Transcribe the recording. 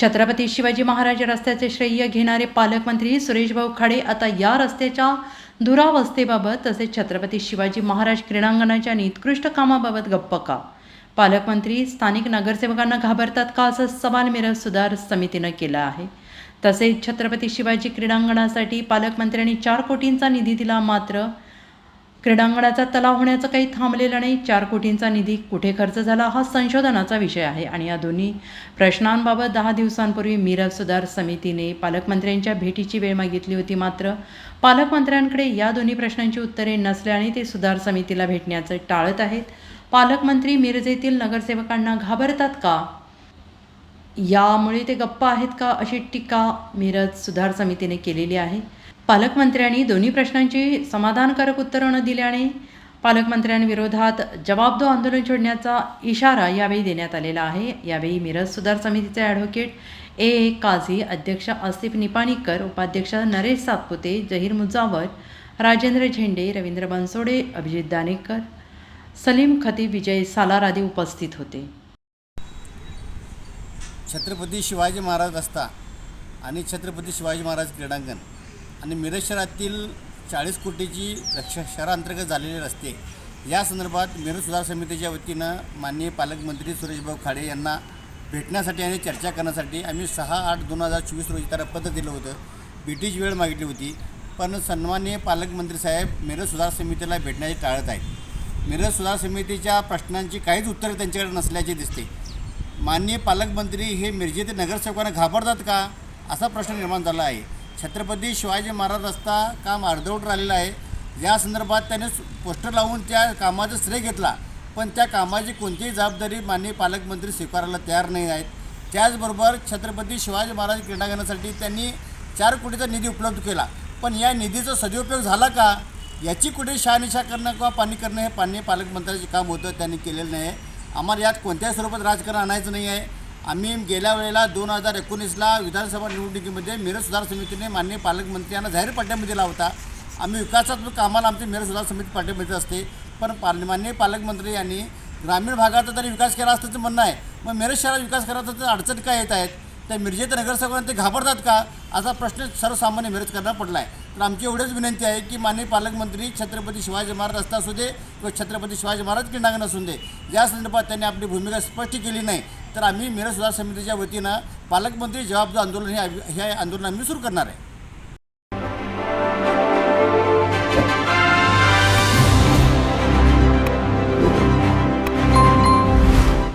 छत्रपती शिवाजी महाराज रस्त्याचे श्रेय घेणारे पालकमंत्री सुरेशभाऊ खाडे आता या रस्त्याच्या दुरावस्थेबाबत तसेच छत्रपती शिवाजी महाराज क्रीडांगणाच्या निकृष्ट कामाबाबत गप्प का? पालकमंत्री स्थानिक नगरसेवकांना घाबरतात का असं सवाल मिरज सुधार समितीनं केलं आहे. तसेच छत्रपती शिवाजी क्रीडांगणासाठी पालकमंत्र्यांनी चार कोटींचा निधी दिला मात्र क्रीडांगणाचा तलाव होण्याचं काही थांबलेलं नाही. चार कोटींचा निधी कुठे खर्च झाला हा संशोधनाचा विषय आहे. आणि या दोन्ही प्रश्नांबाबत दहा दिवसांपूर्वी मिरज सुधार समितीने पालकमंत्र्यांच्या भेटीची वेळ मागितली होती मात्र पालकमंत्र्यांकडे या दोन्ही प्रश्नांची उत्तरे नसल्याने ते सुधार समितीला भेटण्याचं टाळत आहेत. पालकमंत्री मिरज येथील नगरसेवकांना घाबरतात का? यामुळे ते गप्प आहेत का अशी टीका मिरज सुधार समितीने केलेली आहे. पालकमंत्र्यांनी दोन्ही प्रश्नांची समाधानकारक उत्तरं न दिल्याने पालकमंत्र्यांविरोधात जबाबदो आंदोलन छेडण्याचा इशारा यावेळी देण्यात आलेला आहे. यावेळी मिरज सुधार समितीचे ॲडव्होकेट ए. ए. काझी अध्यक्ष आसिफ निपाणीकर उपाध्यक्ष नरेश सातपुते जहीर मुजावर राजेंद्र झेंडे रवींद्र बनसोडे अभिजित दानेकर सलीम खतीब विजय सालार आदी उपस्थित होते. छत्रपती शिवाजी महाराज रस्ता आणि छत्रपती शिवाजी महाराज क्रीडांगण. आणि मिरज शहरातील चाळीस कोटीची रक्षा शहरांतर्गत झालेले रस्ते. या संदर्भात मिरज सुधार समितीच्या वतीनं माननीय पालकमंत्री सुरेशभाऊ खाडे यांना भेटण्यासाठी आणि चर्चा करण्यासाठी आम्ही सहा आठ दोन हजार चोवीस रोजी त्याला पत्र दिलं होतं. भेटीची वेळ मागितली होती. पण सन्माननीय पालकमंत्री साहेब मिरज सुधार समितीला भेटण्याचे टाळत आहेत. मिरज सुधार समितीच्या प्रश्नांची काहीच उत्तरे त्यांच्याकडे नसल्याचे दिसते. माननीय पालकमंत्री हे मिरजेतील नगरसेवकांना घाबरतात का? असा प्रश्न निर्माण झाला आहे. छत्रपती शिवाजी महाराज रस्ता काम अर्धवट राहिलेला आहे. या संदर्भात त्याने पोस्टर लावून त्या कामाचा श्रेय घेतला. पण त्या कामाची कोणतीही जबाबदारी माननीय पालकमंत्री स्वीकारायला तयार नाही आहेत. त्याचबरोबर छत्रपती शिवाजी महाराज क्रीडांगणासाठी त्यांनी चार कोटीचा निधी उपलब्ध केला. पण या निधीचा सदुपयोग झाला का? याची कुठे शहानिशा करणं किंवा पाणी करणं हे पाणी पालकमंत्र्याचे काम होतं त्यांनी केलेलं नाही. आहे आम्हाला यात कोणत्याही स्वरूपात राजकारण आणायचं नाही आहे. आम्ही गेल्या वेळेला दोन हजार एकोणीसला विधानसभा निवडणुकीमध्ये मिरज सुधार समितीने माननीय पालकमंत्री यांना जाहीर पाठ्यामध्ये दिला होता. आम्ही विकासात्मक कामाला आमची मिरज सुधार समिती पाठ्यामध्ये असते. पण पाल माननीय पालकमंत्री यांनी ग्रामीण भागाचा तरी विकास केला असल्याचं म्हणणं आहे मग मिरज शहरात विकास करायचा तर अडचणी काय येत आहेत? त्या मिरजेत नगरसेवकांना ते घाबरतात का? असा प्रश्न सर्वसामान्य मिरजकरांना पडला आहे तर आमची एवढीच विनंती आहे की माननीय पालकमंत्री छत्रपती शिवाजी महाराज रस्ता असू दे किंवा छत्रपती शिवाजी महाराज क्रीडांगण असू दे या संदर्भात त्यांनी आपली भूमिका स्पष्ट केली नाही. तर आम्ही मिरज सुधार समितीच्या वतीनं पालकमंत्री जबाबदार आंदोलन हे हे आंदोलन आम्ही सुरू करणार आहे.